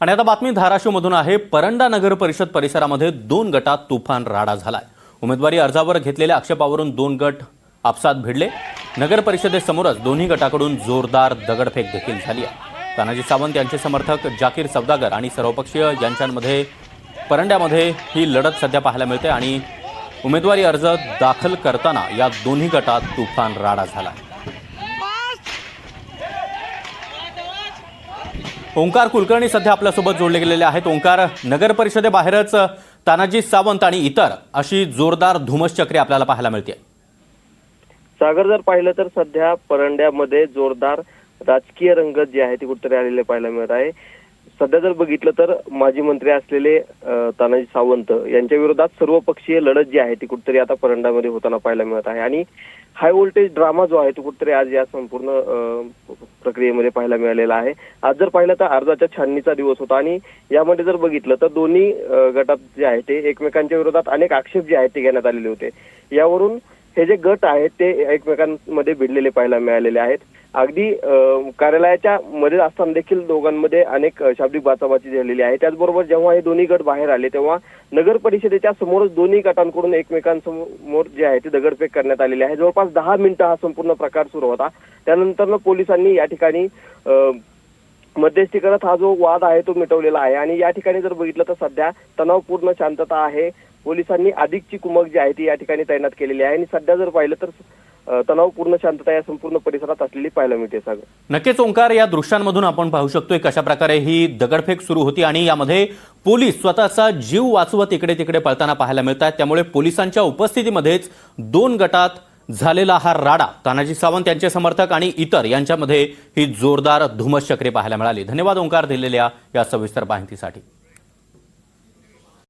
आणि आता बातमी धाराशिवमधून आहे. परंडा नगर परिषद परिसरामध्ये दोन गटात तुफान राडा झालाय. उमेदवारी अर्जावर घेतलेल्या आक्षेपावरून दोन गट आपसात भिडले. नगर परिषदेसमोरच दोन्ही गटाकडून जोरदार दगडफेक देखील झाली आहे. तानाजी सावंत यांचे समर्थक जाकीर सौदागर आणि सर्वपक्षीय यांच्यामध्ये परंड्यामध्ये ही लढत सध्या पाहायला मिळते आणि उमेदवारी अर्ज दाखल करताना या दोन्ही गटात तुफान राडा झाला आहे ओंकार कुलकर्णी सध्या आपल्यासोबत जोडले गेलेले आहेत. ओंकार नगर परिषदेबाहेरच तानाजी सावंत आणि इतर अशी जोरदार धुमसचक्री आपल्याला पाहायला मिळते सागर जर पाहिलं तर सध्या परंड्यामध्ये जोरदार राजकीय रंगत जी आहे ती कुठेतरी आलेले पाहायला मिळत आहे. सध्या जर बघितलं तर माजी मंत्री असलेले तानाजी सावंत यांच्या विरोधात सर्वपक्षीय लढत जी आहे ती कुठेतरी आता परंडामध्ये होताना पाहायला मिळत आहे. आणि हाय व्होल्टेज ड्रामा जो आहे तो कुठेतरी आज या संपूर्ण प्रक्रियेमध्ये पाहायला मिळालेला आहे. आज जर पाहिलं तर अर्जाच्या छाननीचा दिवस होता आणि यामध्ये जर बघितलं तर दोन्ही गटात जे आहे ते एकमेकांच्या विरोधात अनेक आक्षेप जे आहेत ते घेण्यात आलेले होते. यावरून हे जे गट आहेत ते एकमेकांमध्ये भिडलेले पाहायला मिळालेले आहेत. अगदी कार्यालयाच्या मध्ये असताना देखील दोघांमध्ये अनेक शाब्दिक बाचाबाची झालेली आहे. त्याचबरोबर जेव्हा हे दोन्ही गट बाहेर आले तेव्हा नगर परिषदेच्या समोरच दोन्ही गटांकडून एकमेकांसमोर जे आहे ते दगडफेक करण्यात आलेली आहे. जवळपास दहा मिनिटं हा संपूर्ण प्रकार सुरू होता. त्यानंतर पोलिसांनी या ठिकाणी अं, मध्यस्थी करत हा जो वाद आहे तो मिटवलेला आहे. आणि या ठिकाणी जर बघितलं तर सध्या तणावपूर्ण शांतता आहे. पोलिसांनी अधिकची कुमक जी आहे ती या ठिकाणी तैनात केलेली आहे. आणि सध्या जर पाहिलं तर तणावपूर्ण शांतता या संपूर्ण परिसरात असलेली पाहायला मिळते सागर. नक्कीच ओंकार या दृश्यांमधून आपण पाहू शकतोय कशा प्रकारे ही दगडफेक सुरू होती आणि यामध्ये पोलीस स्वतःचा जीव वाचवत इकडे तिकडे पळताना पाहायला मिळत आहेत त्यामुळे पोलिसांच्या उपस्थितीमध्येच दोन गटात झालेला हा राडा तानाजी सावंत यांचे समर्थक आणि इतर यांच्यामध्ये ही जोरदार धुमसचक्री पाहायला मिळाली. धन्यवाद ओंकार दिलेल्या या सविस्तर माहितीसाठी.